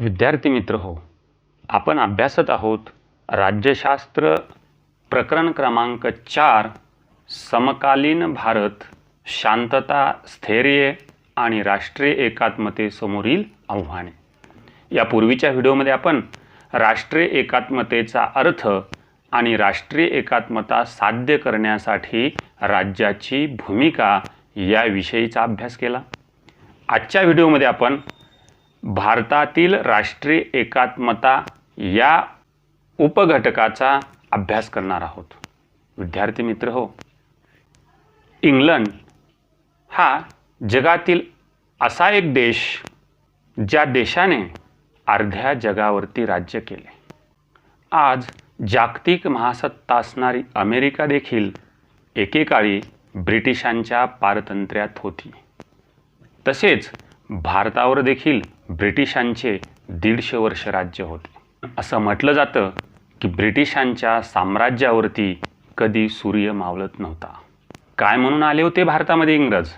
विद्यार्थी मित्र हो आपण अभ्यासत आहोत राज्यशास्त्र प्रकरण क्रमांक चार समकालीन भारत शांतता स्थैर्य आणि राष्ट्रीय एकात्मतेसमोरील आव्हाने. या पूर्वीच्या व्हिडिओमध्ये आपण राष्ट्रीय एकात्मतेचा अर्थ आणि राष्ट्रीय एकात्मता साध्य करण्यासाठी राज्याची भूमिका याविषयीचा अभ्यास केला. आजच्या व्हिडिओमध्ये आपण भारतातील राष्ट्रीय एकात्मता या उपघटकाचा अभ्यास करणार आहोत. विद्यार्थी मित्र हो इंग्लंड हा जगातील असा एक देश ज्या देशाने अर्ध्या जगावरती राज्य केले. आज जागतिक महासत्ता असणारी अमेरिका देखील एकेकाळी ब्रिटिशांच्या पारतंत्र्यात होती. तसेच भारतावर देखील ब्रिटिशांचे दीडशे वर्ष राज्य होते. असं म्हटलं जातं की ब्रिटिशांच्या साम्राज्यावरती कधी सूर्य मावळत नव्हता. काय म्हणून आले होते भारतामध्ये इंग्रज?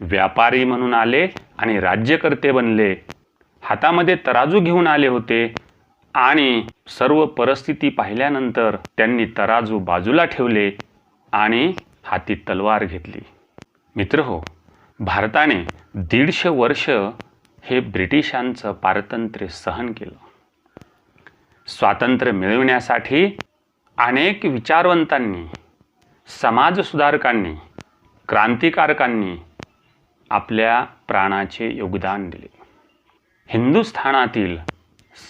व्यापारी म्हणून आले आणि राज्यकर्ते बनले. हातामध्ये तराजू घेऊन आले होते आणि सर्व परिस्थिती पाहिल्यानंतर त्यांनी तराजू बाजूला ठेवले आणि हाती तलवार घेतली. मित्र हो भारताने दीडशे वर्ष हे ब्रिटिशांचं पारतंत्र्य सहन केलं. स्वातंत्र्य मिळविण्यासाठी अनेक विचारवंतांनी समाजसुधारकांनी क्रांतिकारकांनी आपल्या प्राणाचे योगदान दिले. हिंदुस्थानातील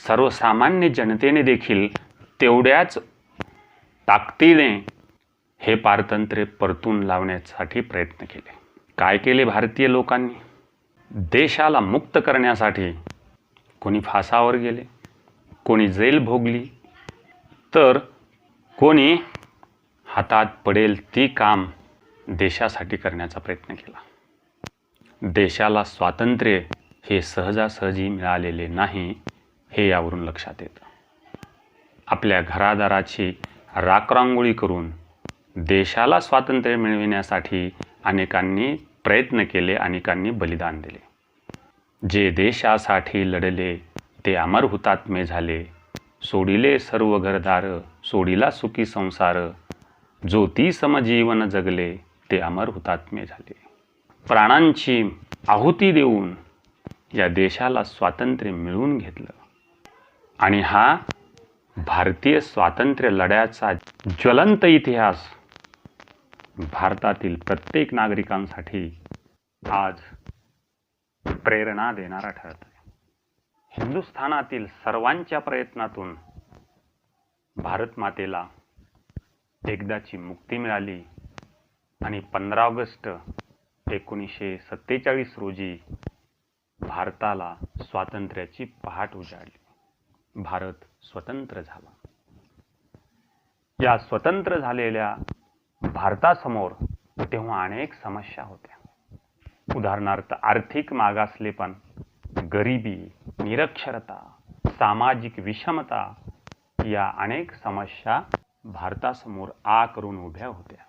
सर्वसामान्य जनतेने देखील तेवढ्याच ताकदीने हे पारतंत्र्य परतून लावण्यासाठी प्रयत्न केले. काय केले भारतीय लोकांनी? देशाला मुक्त करण्यासाठी कोणी फासावर गेले कोणी जेल भोगली तर कोणी हातात पडेल ती काम देशासाठी करण्याचा प्रयत्न केला. देशाला स्वातंत्र्य हे सहजासहजी मिळालेले नाही हे यावरून लक्षात येतं. आपल्या घरादाराची राखरांगोळी करून देशाला स्वातंत्र्य मिळविण्यासाठी अनेकांनी प्रयत्न केले अनेकांनी बलिदान दिले. जे देशासाठी लढले ते अमर हुतात्मे झाले. सोडिले सर्व घरदार सोडिला सुखी संसार. जो ती समजीवन जगले ते अमर हुतात्मे झाले. प्राणांची आहुती देऊन या देशाला स्वातंत्र्य मिळवून घेतलं. आणि हा भारतीय स्वातंत्र्य लढ्याचा ज्वलंत इतिहास भारतातील प्रत्येक नागरिकांसाठी आज प्रेरणा देणारा ठरत आहे. हिंदुस्थानातील सर्वांच्या प्रयत्नातून भारत मातेला एकदाची मुक्ती मिळाली आणि पंधरा ऑगस्ट एकोणीसशे सत्तेचाळीस रोजी भारताला स्वातंत्र्याची पहाट उजाडली. भारत स्वतंत्र झाला. या स्वतंत्र झालेल्या भारतासमोर तेव्हा अनेक समस्या होत्या. उदाहरणार्थ आर्थिक मागासलेपण गरिबी निरक्षरता सामाजिक विषमता या अनेक समस्या भारतासमोर आ करून उभ्या होत्या.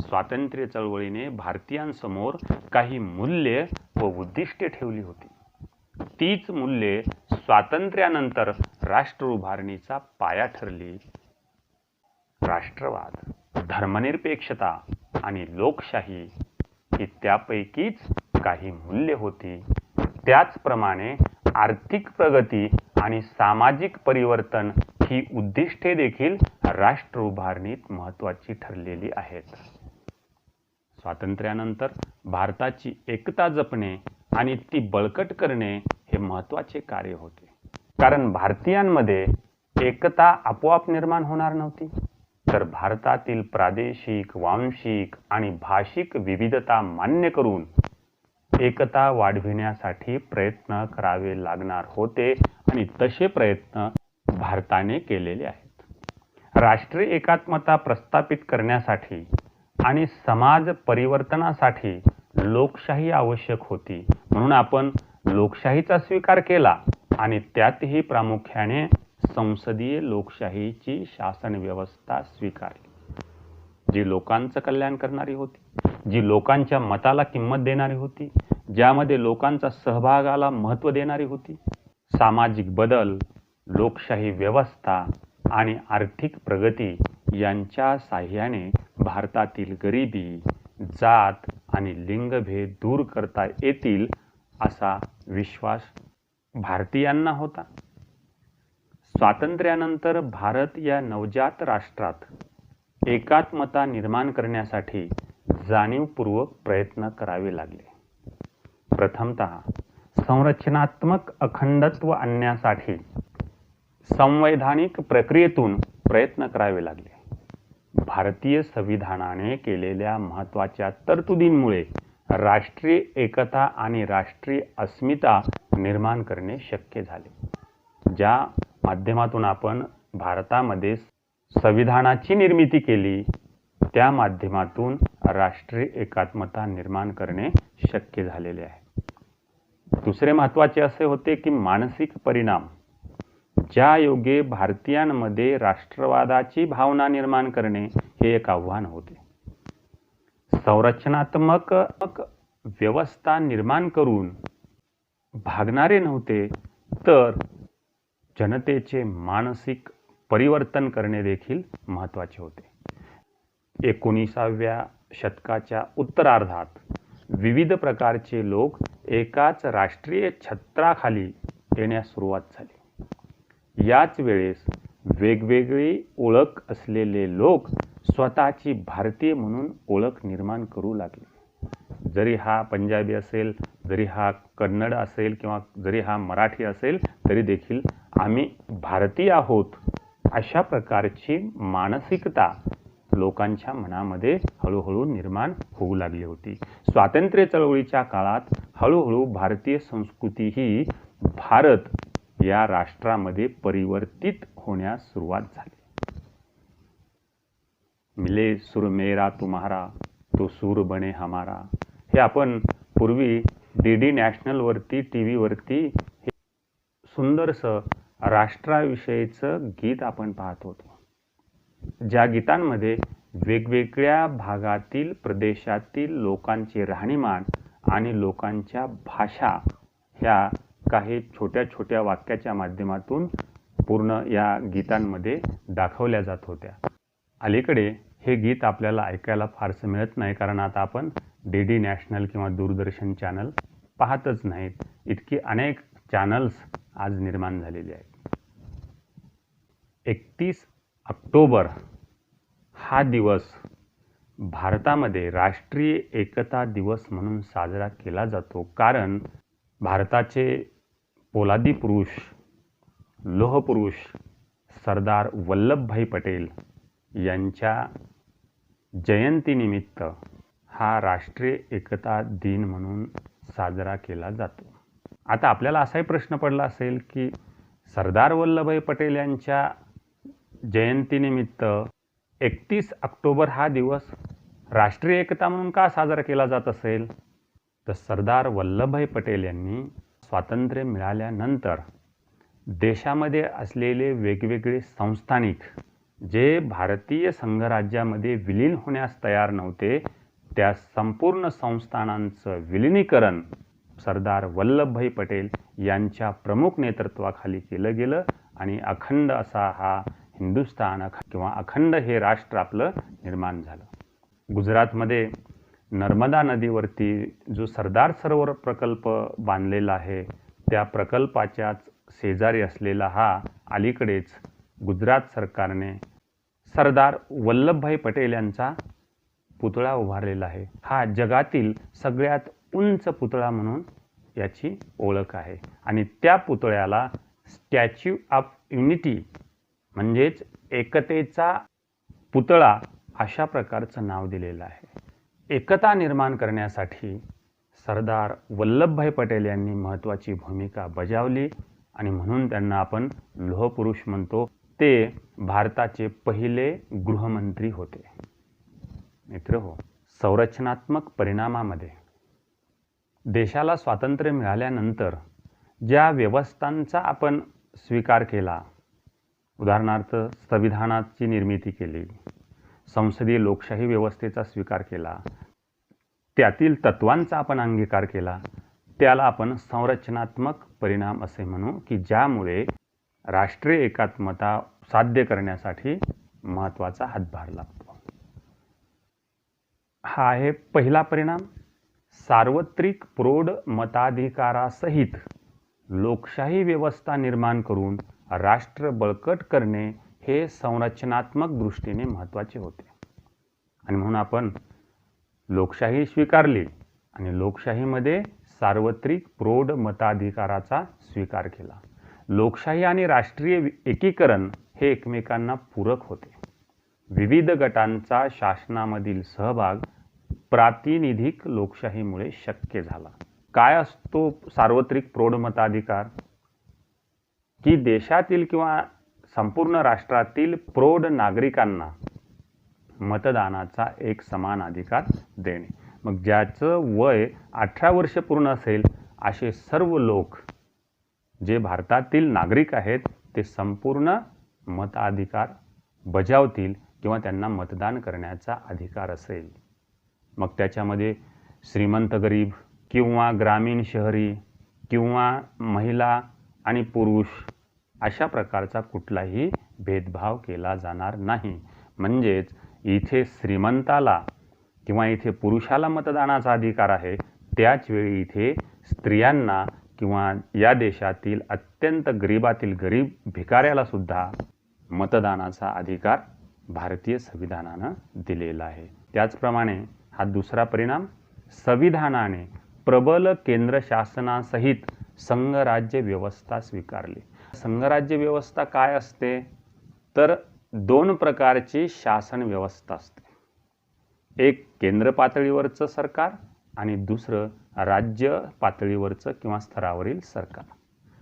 स्वातंत्र्य चळवळीने भारतीयांसमोर काही मूल्ये व उद्दिष्टे ठेवली होती. तीच मूल्ये स्वातंत्र्यानंतर राष्ट्र उभारणीचा पाया ठरली. राष्ट्रवाद. धर्मनिरपेक्षता आणि लोकशाही ही त्यापैकीच काही मूल्ये होती. त्याचप्रमाणे आर्थिक प्रगती आणि सामाजिक परिवर्तन ही उद्दिष्टे देखील राष्ट्र उभारणीत महत्त्वाची ठरलेली आहेत. स्वातंत्र्यानंतर भारताची एकता जपणे आणि ती बळकट करणे हे महत्त्वाचे कार्य होते. कारण भारतीयांमध्ये एकता आपोआप निर्माण होणार नव्हती. तर भारतातील प्रादेशिक वांशिक आणि भाषिक विविधता मान्य करून एकता वाढविण्यासाठी प्रयत्न करावे लागणार होते आणि तसे प्रयत्न भारताने केलेले आहेत. राष्ट्रीय एकात्मता प्रस्थापित करण्यासाठी आणि समाज परिवर्तनासाठी लोकशाही आवश्यक होती. म्हणून आपण लोकशाहीचा स्वीकार केला आणि त्यातही प्रामुख्याने संसदीय लोकशाहीची शासन व्यवस्था स्वीकारली. जी लोकांचं कल्याण करणारी होती जी लोकांच्या मताला किंमत देणारी होती ज्यामध्ये लोकांचा सहभागाला महत्त्व देणारी होती सामाजिक बदल लोकशाही व्यवस्था आणि आर्थिक प्रगती यांच्या साह्याने भारतातील गरिबी जात आणि लिंगभेद दूर करता येतील असा विश्वास भारतीयांना होता. स्वातंत्र्यानंतर भारत या नवजात राष्ट्रात एकात्मता निर्माण करण्यासाठी जाणीवपूर्वक प्रयत्न करावे लागले. प्रथमतः संरचनात्मक अखंडत्व आणण्यासाठी संवैधानिक प्रक्रियेतून प्रयत्न करावे लागले. भारतीय संविधानाने केलेल्या महत्त्वाच्या तरतुदींमुळे राष्ट्रीय एकता आणि राष्ट्रीय अस्मिता निर्माण करणे शक्य झाले ज्या माध्यमातून आपण भारतामध्ये संविधानाची निर्मिती केली त्या माध्यमातून राष्ट्रीय एकात्मता निर्माण करणे शक्य झालेले आहे. दुसरे महत्त्वाचे असे होते की मानसिक परिणाम ज्या योगे भारतीयांमध्ये राष्ट्रवादाची भावना निर्माण करणे हे एक आव्हान होते. संरचनात्मक व्यवस्था निर्माण करून भागणारे नव्हते तर जनतेचे मानसिक परिवर्तन करणे देखील महत्त्वाचे होते. एकोणीसाव्या शतकाच्या उत्तरार्धात विविध प्रकारचे लोक एकाच राष्ट्रीय छत्राखाली येण्यास सुरुवात झाली. याच वेळेस वेगवेगळी ओळख असलेले लोक स्वतःची भारतीय म्हणून ओळख निर्माण करू लागले. जरी हा पंजाबी असेल जरी हा कन्नड असेल किंवा जरी हा मराठी असेल तरी देखील आम्ही भारतीय आहोत अशा प्रकारची मानसिकता लोकांच्या मनामध्ये हळूहळू निर्माण होऊ लागली होती. स्वातंत्र्य चळवळीच्या काळात हळूहळू भारतीय संस्कृती ही भारत या राष्ट्रामध्ये परिवर्तित होण्यास सुरुवात झाली. मिले सुर मेरा तुम्हारा तो सूर बने हमारा. हे आपण पूर्वी डी डी नॅशनलवरती टी व्हीवरती हे सुंदरसं राष्ट्राविषयीचं गीत आपण पाहत होतो. ज्या गीतांमध्ये वेगवेगळ्या भागातील प्रदेशातील लोकांचे राहणीमान आणि लोकांच्या भाषा ह्या काही छोट्या छोट्या वाक्याच्या माध्यमातून पूर्ण या गीतांमध्ये दाखवल्या जात होत्या. अलीकडे हे गीत आपल्याला ऐकायला फारसं मिळत नाही कारण आता आपण डी डी नॅशनल किंवा दूरदर्शन चॅनल पाहतच नाहीत. इतकी अनेक चॅनल्स आज निर्माण झालेली आहेत. एकतीस ऑक्टोबर हा दिवस भारतामध्ये राष्ट्रीय एकता दिवस म्हणून साजरा केला जातो. कारण भारताचे पोलादी पुरुष लोहपुरुष सरदार वल्लभभाई पटेल यांच्या जयंतीनिमित्त हा राष्ट्रीय एकता दिन म्हणून साजरा केला जातो. आता आपल्याला असाही प्रश्न पडला असेल की सरदार वल्लभभाई पटेल यांच्या जयंतीनिमित्त एकतीस ऑक्टोबर हा दिवस राष्ट्रीय एकता म्हणून का साजरा केला जात असेल? तर सरदार वल्लभभाई पटेल यांनी स्वातंत्र्य मिळाल्यानंतर देशामध्ये असलेले वेगवेगळे संस्थानिक जे भारतीय संघराज्यामध्ये विलीन होण्यास तयार नव्हते त्या संपूर्ण संस्थानांचं विलिनीकरण सरदार वल्लभभाई पटेल यांच्या प्रमुख नेतृत्वाखाली केलं गेलं आणि अखंड असा हा हिंदुस्थान किंवा अखंड हे राष्ट्र आपलं निर्माण झालं. गुजरातमध्ये नर्मदा नदीवरती जो सरदार सरोवर प्रकल्प बांधलेला आहे त्या प्रकल्पाच्याच शेजारी असलेला हा अलीकडेच गुजरात सरकारने सरदार वल्लभभाई पटेल यांचा पुतळा उभारलेला आहे. हा जगातील सगळ्यात उंच पुतळा म्हणून याची ओळख आहे. आणि त्या पुतळ्याला स्टॅच्यू ऑफ युनिटी म्हणजेच एकतेचा पुतळा अशा प्रकारचं नाव दिलेलं आहे. एकता निर्माण करण्यासाठी सरदार वल्लभभाई पटेल यांनी महत्त्वाची भूमिका बजावली आणि म्हणून त्यांना आपण लोहपुरुष म्हणतो. ते भारताचे पहिले गृहमंत्री होते. मित्र हो संरचनात्मक परिणामामध्ये देशाला स्वातंत्र्य मिळाल्यानंतर ज्या व्यवस्थांचा आपण स्वीकार केला उदाहरणार्थ संविधानाची निर्मिती केली संसदीय लोकशाही व्यवस्थेचा स्वीकार केला त्यातील तत्वांचा आपण अंगीकार केला त्याला आपण संरचनात्मक परिणाम असे म्हणू की ज्यामुळे राष्ट्रीय एकात्मता साध्य करण्यासाठी महत्त्वाचा हातभार लागतो. हा आहे पहिला परिणाम. सार्वत्रिक प्रौढ मताधिकारासहित लोकशाही व्यवस्था निर्माण करून राष्ट्र बळकट करणे हे संरचनात्मक दृष्टीने महत्त्वाचे होते. आणि म्हणून आपण लोकशाही स्वीकारली आणि लोकशाहीमध्ये सार्वत्रिक प्रौढ मताधिकाराचा स्वीकार केला. लोकशाही आणि राष्ट्रीय एकीकरण हे एकमेकांना पूरक होते. विविध गटांचा शासनामधील सहभाग प्रातिनिधिक लोकशाहीमुळे शक्य झाला. काय असतो सार्वत्रिक प्रौढ मताधिकार? की देशातील किंवा संपूर्ण राष्ट्रातील प्रौढ नागरिकांना मतदानाचा एक समान अधिकार देणे. मग ज्याचं वय अठरा वर्ष पूर्ण असेल असे सर्व लोक जे भारतातील नागरिक आहेत ते संपूर्ण मताधिकार बजावतील किंवा त्यांना मतदान करण्याचा अधिकार असेल. मग त्याच्यामध्ये श्रीमंत गरीब किंवा ग्रामीण शहरी किंवा महिला आणि पुरुष अशा प्रकारचा कुठलाही भेदभाव केला जाणार नाही. म्हणजेच इथे श्रीमंताला किंवा इथे पुरुषाला मतदानाचा अधिकार आहे त्याचवेळी इथे स्त्रियांना किंवा या देशातील अत्यंत गरिबातील गरीब भिकाऱ्यालासुद्धा मतदानाचा अधिकार भारतीय संविधानानं दिलेला आहे. त्याचप्रमाणे हा दुसरा परिणाम संविधानाने प्रबल केंद्र शासनासहित संघराज्य व्यवस्था स्वीकारली. संघराज्य व्यवस्था काय असते? तर दोन प्रकारची शासन व्यवस्था असते. एक केंद्र पातळीवरचं सरकार आणि दुसरं राज्य पातळीवरचं किंवा स्तरावरील सरकार.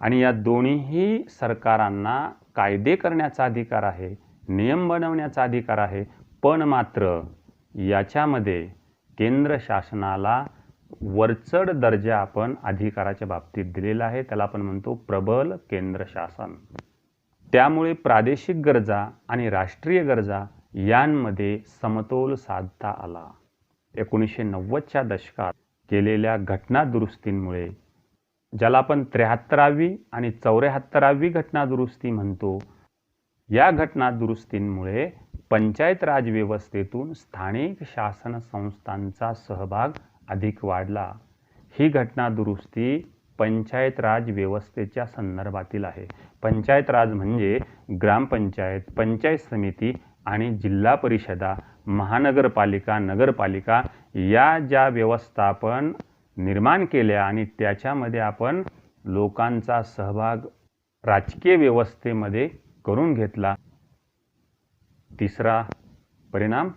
आणि या दोन्हीही सरकारांना कायदे करण्याचा अधिकार आहे नियम बनवण्याचा अधिकार आहे पण मात्र याच्यामध्ये केंद्र शासनाला वरचढ दर्जा आपण अधिकाराच्या बाबतीत दिलेला आहे. त्याला आपण म्हणतो प्रबल केंद्र शासन. त्यामुळे प्रादेशिक गरजा आणि राष्ट्रीय गरजा यांमध्ये समतोल साधता आला. एकोणीसशे नव्वदच्या दशकात केलेल्या घटना दुरुस्तींमुळे ज्याला आपण त्र्याहत्तरावी आणि चौऱ्याहत्तरावी घटना दुरुस्ती म्हणतो या घटना दुरुस्तींमुळे पंचायत राज व्यवस्थेतून स्थानिक शासन संस्थांचा सहभाग अधिक वाढला. ही घटना दुरुस्ती पंचायत राज व्यवस्थेच्या संदर्भातील आहे. पंचायत राज म्हणजे ग्रामपंचायत पंचायत समिती आणि जिल्हा परिषदा महानगरपालिका नगरपालिका या ज्या व्यवस्थापन निर्माण केल्या आणि त्याच्यामध्ये आपण लोकांचा सहभाग राजकीय व्यवस्थेमध्ये करून घेतला. तिसरा परिणाम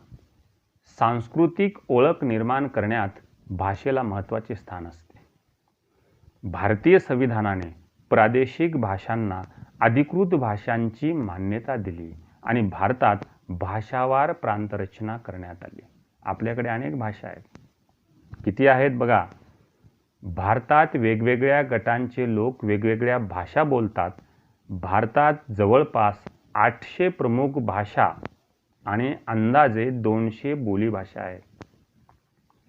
सांस्कृतिक ओळख निर्माण करण्यात भाषेला महत्त्वाचे स्थान असते. भारतीय संविधानाने प्रादेशिक भाषांना अधिकृत भाषांची मान्यता दिली आणि भारतात भाषावार प्रांतरचना करण्यात आली. आपल्याकडे अनेक भाषा आहेत. किती आहेत बघा? भारतात वेगवेगळ्या गटांचे लोक वेगवेगळ्या भाषा बोलतात. भारतात जवळपास आठशे प्रमुख भाषा आणि अंदाजे दोनशे बोलीभाषा आहेत.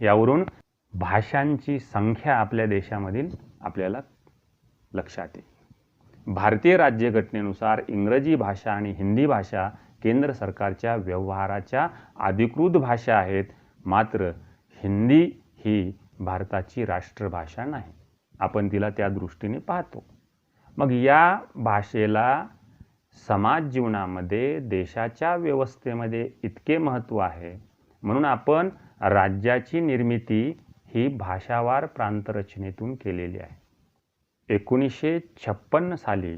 यावरून भाषांची संख्या आपल्या देशामधील आपल्याला लक्षात येईल. भारतीय राज्यघटनेनुसार इंग्रजी भाषा आणि हिंदी भाषा केंद्र सरकारच्या व्यवहाराच्या अधिकृत भाषा आहेत मात्र हिंदी ही भारताची राष्ट्रभाषा नाही. आपण तिला त्या दृष्टीने पाहतो. मग या भाषेला समाज जीवनामध्ये देशाच्या व्यवस्थेमध्ये इतके महत्त्व आहे. म्हणून आपण राज्याची निर्मिती ही भाषावार प्रांतरचनेतून केलेली आहे. एकोणीसशे छप्पन्न साली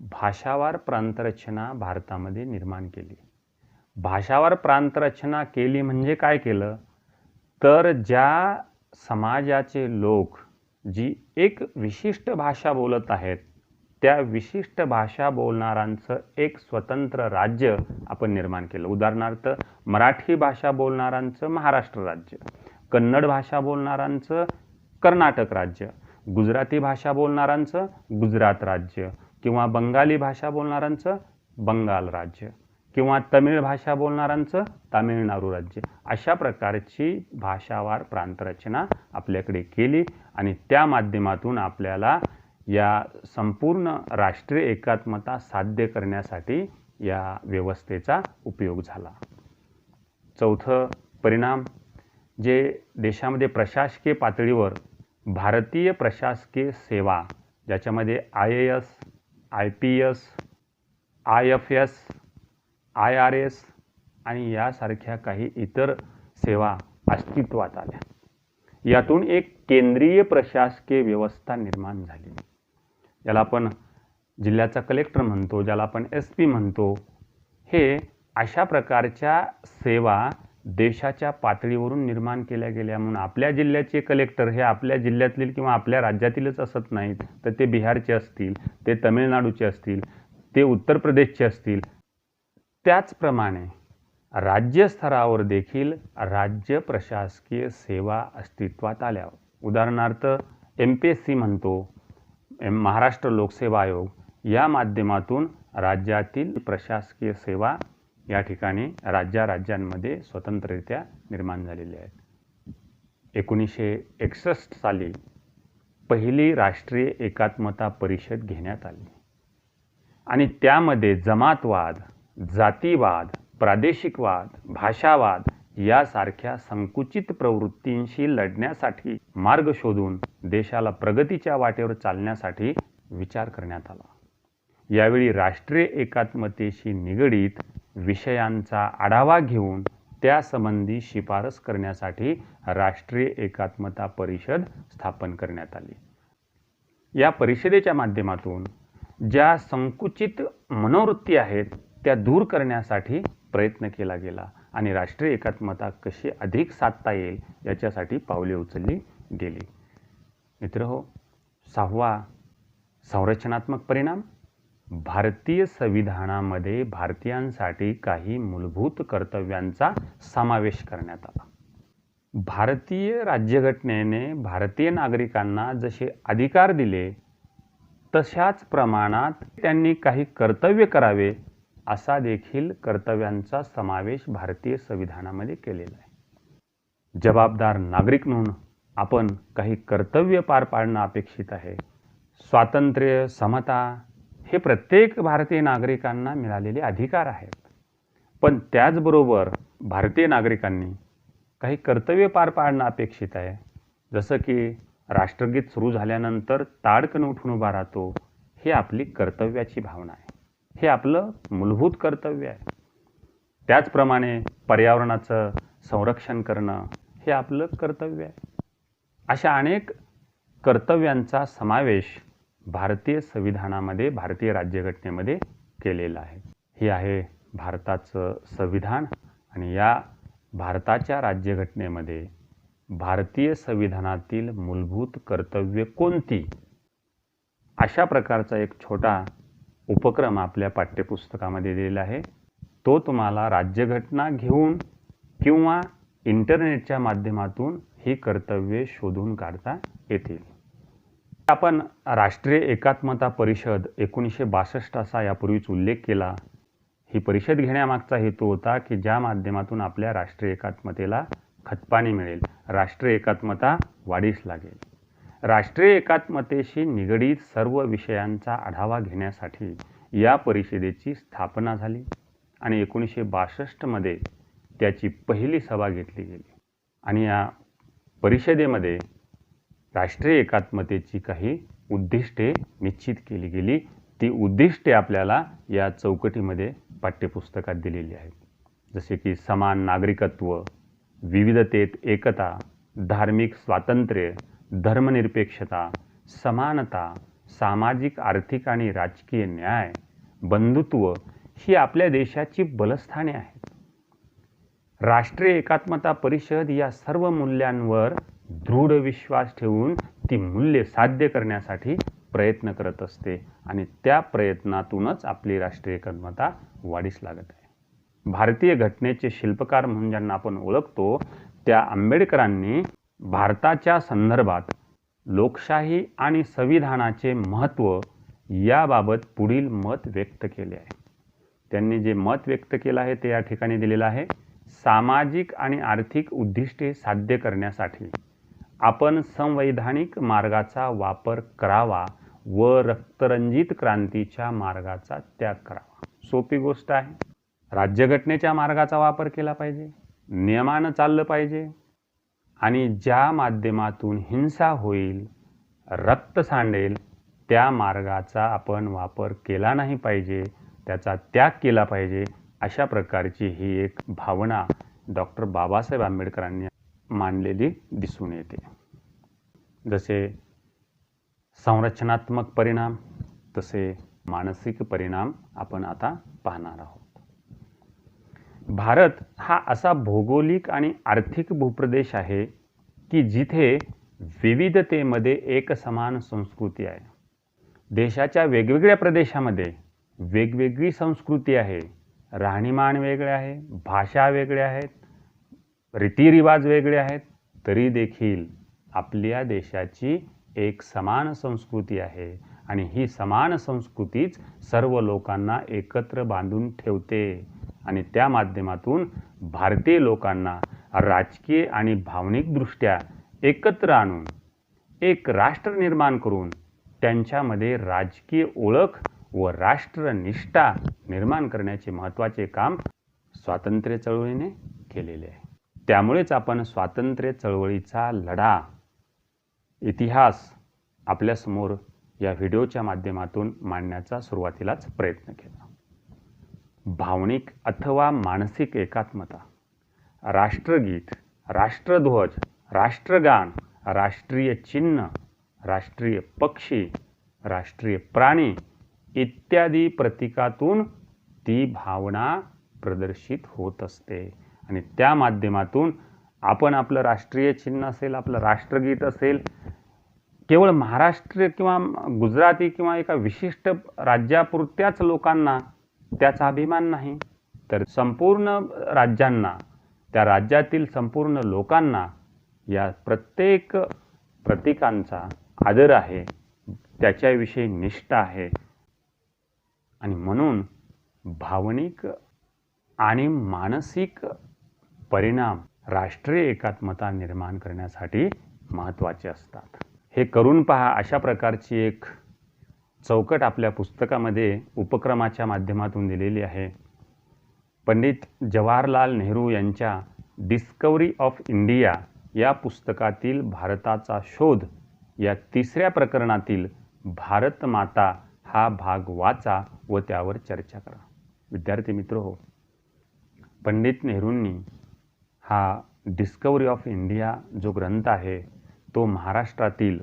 भाषावार प्रांतरचना भारतामध्ये निर्माण केली. भाषावार प्रांतरचना केली म्हणजे काय केलं? तर ज्या समाजाचे लोक जी एक विशिष्ट भाषा बोलत आहेत त्या विशिष्ट भाषा बोलणाऱ्यांचं एक स्वतंत्र राज्य आपण निर्माण केलं. उदाहरणार्थ मराठी भाषा बोलणाऱ्यांचं महाराष्ट्र राज्य. कन्नड भाषा बोलणाऱ्यांचं कर्नाटक राज्य गुजराती भाषा बोलणाऱ्यांचं गुजरात राज्य किंवा बंगाली भाषा बोलणाऱ्यांचं बंगाल राज्य किंवा तमिळ भाषा बोलणाऱ्यांचं तामिळनाडू राज्य. अशा प्रकारची भाषावार प्रांतरचना आपल्याकडे केली आणि त्या माध्यमातून आपल्याला या संपूर्ण राष्ट्रीय एकात्मता साध्य करण्यासाठी या व्यवस्थेचा उपयोग झाला. चौथं परिणाम जे देशामध्ये प्रशासकीय पातळीवर भारतीय प्रशासकीय सेवा ज्याच्यामध्ये I A S I P S I F S I R S आणि यासारख्या काही इतर सेवा अस्तित्वात आल्या. यातून एक केंद्रीय प्रशासकीय व्यवस्था निर्माण झाली. ज्याला आपण जिल्ह्याचा कलेक्टर म्हणतो ज्याला आपण एस पी म्हणतो हे अशा प्रकारच्या सेवा देशाच्या पातळीवरून निर्माण केल्या गेल्या म्हणून आपल्या जिल्ह्याचे कलेक्टर हे आपल्या जिल्ह्यातील किंवा आपल्या राज्यातीलच असत नाहीत. तर ते बिहारचे असतील ते तमिळनाडूचे असतील ते उत्तर प्रदेशचे असतील. त्याचप्रमाणे राज्यस्तरावर देखील राज्य प्रशासकीय सेवा अस्तित्वात आल्या. उदाहरणार्थ एम पी एस सी म्हणतो एम महाराष्ट्र लोकसेवा आयोग या माध्यमातून राज्यातील प्रशासकीय सेवा या ठिकाणी राज्या राज्यांमध्ये स्वतंत्ररित्या निर्माण झालेल्या आहेत. एकोणीसशे एकसष्ट साली पहिली राष्ट्रीय एकात्मता परिषद घेण्यात आली. आणि त्यामध्ये जमातवाद जातीवाद प्रादेशिकवाद भाषावाद यासारख्या संकुचित प्रवृत्तींशी लढण्यासाठी मार्ग शोधून देशाला प्रगतीच्या वाटेवर चालण्यासाठी विचार करण्यात आला. यावेळी राष्ट्रीय एकात्मतेशी निगडीत विषयांचा आढावा घेऊन त्यासंबंधी शिफारस करण्यासाठी राष्ट्रीय एकात्मता परिषद स्थापन करण्यात आली. या परिषदेच्या माध्यमातून ज्या संकुचित मनोवृत्ती आहेत त्या दूर करण्यासाठी प्रयत्न केला गेला आणि राष्ट्रीय एकात्मता कशी अधिक साधता येईल याच्यासाठी पावले उचलली गेली. मित्र हो सहावा संरचनात्मक परिणाम भारतीय संविधानामध्ये भारतीयांसाठी काही मूलभूत कर्तव्यांचा समावेश करण्यात आला. भारतीय राज्यघटनेने भारतीय नागरिकांना जसे अधिकार दिले तशाच प्रमाणात त्यांनी काही कर्तव्य करावे असा देखील कर्तव्यांचा समावेश भारतीय संविधानामध्ये केलेला आहे. जबाबदार नागरिक म्हणून आपण काही कर्तव्य पार पाडणं अपेक्षित आहे. स्वातंत्र्य समता हे प्रत्येक भारतीय नागरिकांना मिळालेले अधिकार आहेत. पण त्याचबरोबर भारतीय नागरिकांनी काही कर्तव्य पार पाडणं अपेक्षित आहे. जसं की राष्ट्रगीत सुरू झाल्यानंतर ताडकन उठून उभा राहतो हे आपली कर्तव्याची भावना आहे. हे आपलं मूलभूत कर्तव्य आहे. त्याचप्रमाणे पर्यावरणाचं संरक्षण करणं हे आपलं कर्तव्य आहे. अशा अनेक कर्तव्यांचा समावेश भारतीय संविधानामध्ये भारतीय राज्यघटनेमध्ये केलेलं आहे. हे आहे भारताचं संविधान आणि या भारताच्या राज्यघटनेमध्ये भारतीय संविधानातील मूलभूत कर्तव्य कोणती? अशा प्रकारचा एक छोटा उपक्रम आपल्या पाठ्यपुस्तकामध्ये दिलेला आहे. तो तुम्हाला राज्यघटना घेऊन किंवा इंटरनेटच्या माध्यमातून ही कर्तव्ये शोधून काढता येतील. आपण राष्ट्रीय एकात्मता परिषद एकोणीसशे बासष्ट असा यापूर्वीच उल्लेख केला. ही परिषद घेण्यामागचा हेतू होता की ज्या माध्यमातून आपल्या राष्ट्रीय एकात्मतेला खतपाणी मिळेल. राष्ट्रीय एकात्मता वाढीस लागेल. राष्ट्रीय एकात्मतेशी निगडीत सर्व विषयांचा आढावा घेण्यासाठी या परिषदेची स्थापना झाली आणि एकोणीसशे बासष्टमध्ये त्याची पहिली सभा घेतली गेली. आणि या परिषदेमध्ये राष्ट्रीय एकात्मतेची काही उद्दिष्टे निश्चित केली गेली. ती उद्दिष्टे आपल्याला या चौकटीमध्ये पाठ्यपुस्तकात दिलेली आहेत. जसे की समान नागरिकत्व विविधतेत एकता धार्मिक स्वातंत्र्य धर्मनिरपेक्षता समानता सामाजिक आर्थिक आणि राजकीय न्याय बंधुत्व ही आपल्या देशाची बलस्थाने आहेत. राष्ट्रीय एकात्मता परिषद या सर्व मूल्यांवर दृढ विश्वास ठेवून ती मूल्ये साध्य करण्यासाठी प्रयत्न करत असते आणि त्या प्रयत्नातूनच आपली राष्ट्रीय एकात्मता वाढीस लागत आहे. भारतीय घटनेचे शिल्पकार म्हणून ज्यांना आपण ओळखतो त्या आंबेडकरांनी भारताच्या संदर्भात लोकशाही आणि संविधानाचे महत्त्व याबाबत पुढील मत व्यक्त केले आहे. त्यांनी जे मत व्यक्त केलं आहे ते या ठिकाणी दिलेलं आहे. सामाजिक आणि आर्थिक उद्दिष्टे साध्य करण्यासाठी आपण संवैधानिक मार्गाचा वापर करावा व रक्तरंजित क्रांतीच्या मार्गाचा त्याग करावा. सोपी गोष्ट आहे. राज्यघटनेच्या मार्गाचा वापर केला पाहिजे. नियमानं चाललं पाहिजे. आणि ज्या माध्यमातून हिंसा होईल रक्त सांडेल त्या मार्गाचा आपण वापर केला नाही पाहिजे त्याचा त्याग केला पाहिजे अशा प्रकारची ही एक भावना डॉक्टर बाबासाहेब आंबेडकरांनी मांडलेली दिसून येते. जसे संरचनात्मक परिणाम तसे मानसिक परिणाम आपण आता पाहणार आहोत. भारत हा असा भौगोलिक आणि आर्थिक भूप्रदेश आहे की जिथे विविधतेमध्ये एक समान संस्कृती आहे. देशाच्या वेगवेगळ्या प्रदेशामध्ये वेगवेगळी संस्कृती आहे. राहणीमान वेगळे आहे भाषा वेगळ्या आहेत रीतिरिवाज वेगळे आहेत तरी देखील आपल्या देशाची एक समान संस्कृती आहे. आणि ही समान संस्कृतीच सर्व लोकांना एकत्र बांधून ठेवते. आणि त्या माध्यमातून भारतीय लोकांना राजकीय आणि भावनिकदृष्ट्या एकत्र आणून एक राष्ट्र निर्माण करून त्यांच्यामध्ये राजकीय ओळख व राष्ट्रनिष्ठा निर्माण करण्याचे महत्त्वाचे काम स्वातंत्र्य चळवळीने केलेले आहे. त्यामुळेच आपण स्वातंत्र्य चळवळीचा लढा इतिहास आपल्यासमोर या व्हिडिओच्या माध्यमातून मांडण्याचा सुरुवातीलाच प्रयत्न केला. भावनिक अथवा मानसिक एकात्मता राष्ट्रगीत राष्ट्रध्वज राष्ट्रगान राष्ट्रीय चिन्ह राष्ट्रीय पक्षी राष्ट्रीय प्राणी इत्यादी प्रतीकातून ती भावना प्रदर्शित होत असते. आणि त्या माध्यमातून आपण आपलं राष्ट्रीय चिन्ह असेल आपलं राष्ट्रगीत असेल केवळ महाराष्ट्र किंवा गुजराती किंवा एका विशिष्ट राज्यापुरत्याच लोकांना त्याचा अभिमान नाही. तर संपूर्ण राज्यांना त्या राज्यातील संपूर्ण लोकांना या प्रत्येक प्रतीकांचा आदर आहे त्याच्याविषयी निष्ठा आहे. आणि म्हणून भावनिक आणि मानसिक परिणाम राष्ट्रीय एकात्मता निर्माण करण्यासाठी महत्त्वाचे असतात. हे करून पहा अशा प्रकारची एक चौकट आपल्या पुस्तकामध्ये उपक्रमाच्या माध्यमातून दिलेली आहे. पंडित जवाहरलाल नेहरू यांच्या डिस्कवरी ऑफ इंडिया या पुस्तकातील भारताचा शोध या तिसऱ्या प्रकरणातील भारत माता हा भाग वाचा व त्यावर चर्चा करा. विद्यार्थी मित्र हो पंडित नेहरूंनी हा डिस्कवरी ऑफ इंडिया जो ग्रंथ आहे तो महाराष्ट्रातील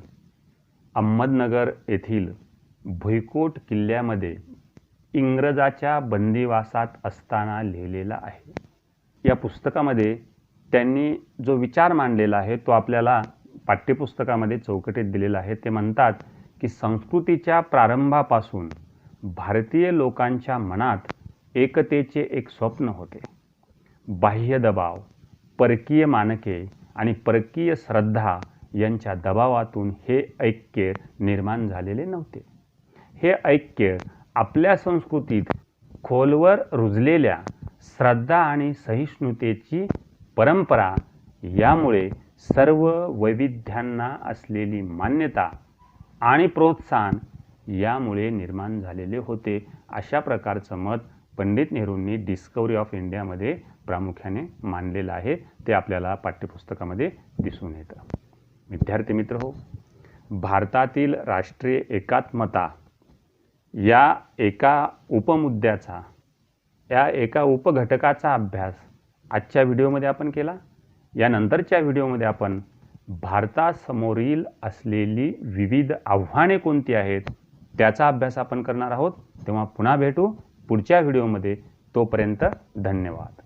अहमदनगर येथील भुईकोट किल्ल्यामध्ये इंग्रजाच्या बंदिवासात असताना लिहिलेला आहे. या पुस्तकामध्ये त्यांनी जो विचार मांडलेला आहे तो आपल्याला पाठ्यपुस्तकामध्ये चौकटीत दिलेला आहे. ते म्हणतात की संस्कृतीच्या प्रारंभापासून भारतीय लोकांच्या मनात एकतेचे एक स्वप्न होते. बाह्य दबाव परकीय मानके आणि परकीय श्रद्धा यांच्या दबावातून हे ऐक्य निर्माण झालेले नव्हते. हे ऐक्य आपल्या संस्कृतीत खोलवर रुजलेल्या श्रद्धा आणि सहिष्णुतेची परंपरा यामुळे सर्व वैविध्यांना असलेली मान्यता आणि प्रोत्साहन यामुळे निर्माण झालेले होते अशा प्रकारचं मत पंडित नेहरूंनी डिस्कवरी ऑफ इंडियामध्ये प्रामुख्याने मांडलेलं आहे. ते आपल्याला पाठ्यपुस्तकामध्ये दिसून येतं. विद्यार्थी मित्र हो भारतातील राष्ट्रीय एकात्मता या एका उपमुद्द्याचा या एका उपघटकाचा अभ्यास आजच्या व्हिडिओमध्ये आपण केला. यानंतरच्या व्हिडिओमध्ये आपण भारतासमोरील असलेली विविध आव्हाने कोणती आहेत त्याचा अभ्यास आपण करणार आहोत. तेव्हा पुन्हा भेटू. पुढच्या व्हिडिओमध्ये तोपर्यंत धन्यवाद.